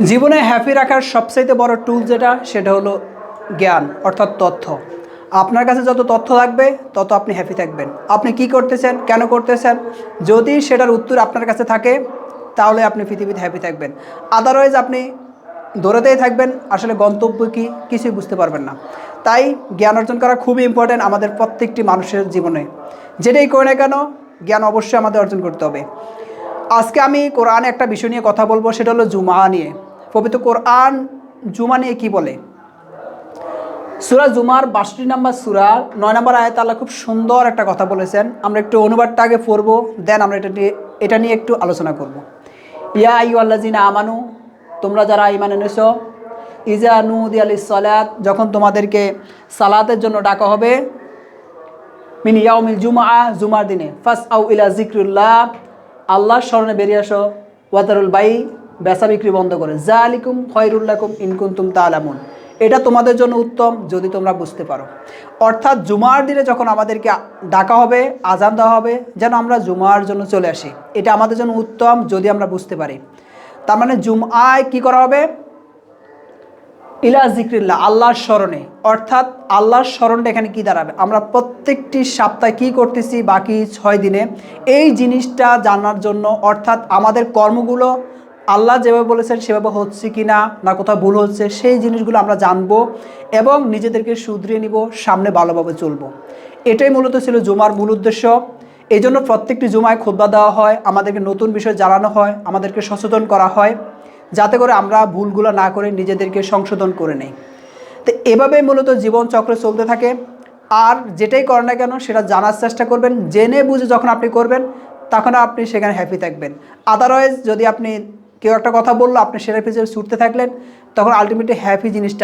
জীবনে হ্যাপি রাখার সবচাইতে বড় টুল যেটা, সেটা হলো জ্ঞান, অর্থাৎ তথ্য। আপনার কাছে যত তথ্য থাকবে, তত আপনি হ্যাপি থাকবেন। আপনি কি করতেছেন, কেন করতেছেন, যদি সেটার উত্তর আপনার কাছে থাকে, তাহলে আপনি পৃথিবীতে হ্যাপি থাকবেন। আদারওয়াইজ আপনি দৌড়াতেই থাকবেন, আসলে গন্তব্য কি, কিছুই বুঝতে পারবেন না। তাই জ্ঞান অর্জন করা খুবই ইম্পর্ট্যান্ট আমাদের প্রত্যেকটি মানুষের জীবনে। যেটাই করে না কেন, জ্ঞান অবশ্যই আমাদের অর্জন করতে হবে। আজকে আমি কোরআনে একটা বিষয় নিয়ে কথা বলব, সেটা হলো জুমা নিয়ে। পবিত্র কোরআন জুমা নিয়ে কি বলে? সুরা জুমার বাষট্টি নাম্বার সুরা, নয় নম্বর আয়াত আল্লাহ খুব সুন্দর একটা কথা বলেছেন। আমরা একটু অনুবাদটা আগে পড়ব, দেন আমরা এটা নিয়ে এটা নিয়ে একটু আলোচনা করব। ইয়া আইউ আল্লাজিনা আমানু, তোমরা যারা ইমান এনেছ, ইজা নুদি আলি সালাত যখন তোমাদেরকে সালাতের জন্য ডাকা হবে, মিন ইয়াউমিল জুমা জুমার দিনে ফার্স্ট আউ ইলা জিক্রুল্লাহ আল্লাহর স্মরণে বেরিয়ে আসো ওয়াতারুল বাই বেচা বিক্রি বন্ধ করে। জা আলিকুম খয়রুল্লাকুম ইনকুন্তুম তালামুন। এটা তোমাদের জন্য উত্তম যদি তোমরা বুঝতে পারো। অর্থাৎ জুমার দিনে যখন আমাদেরকে ডাকা হবে, আজান দেওয়া হবে, যেন আমরা জুমার জন্য চলে আসি। এটা আমাদের জন্য উত্তম যদি আমরা বুঝতে পারি। তার মানে জুমায় কি করা হবে? ইলা জিক্রিল্লা আল্লাহর স্মরণে। অর্থাৎ আল্লাহর স্মরণটা এখানে কি দাঁড়াবে? আমরা প্রত্যেকটি সপ্তাহে কি করতেছি? বাকি ছয় দিনে। এই জিনিসটা জানার জন্য, অর্থাৎ আমাদের কর্মগুলো আল্লাহ যেভাবে বলেছেন সেভাবে হচ্ছে কি না না কোথাও ভুল হচ্ছে, সেই জিনিসগুলো আমরা জানব এবং নিজেদেরকে শুধরিয়ে নিব, সামনে ভালোভাবে চলবো। এটাই মূলত ছিল জুমার মূল উদ্দেশ্য। এই জন্য প্রত্যেকটি জুমায় খোদ্া দেওয়া হয়, আমাদেরকে নতুন বিষয় জানানো হয়, আমাদেরকে সচেতন করা হয়, যাতে করে আমরা ভুলগুলো না করে নিজেদেরকে সংশোধন করে নেই। তো এভাবেই মূলত জীবন চক্র চলতে থাকে। আর যেটাই করেন না কেন, সেটা জানার চেষ্টা করবেন, জেনে বুঝে যখন আপনি করবেন, তখন আপনি সেখানে হ্যাপি থাকবেন। আদারওয়াইজ যদি আপনি কেউ একটা কথা বলল আপনি সেটার পিছনে ছুটতে থাকলেন তখন আলটিমেটলি হ্যাপি জিনিসটা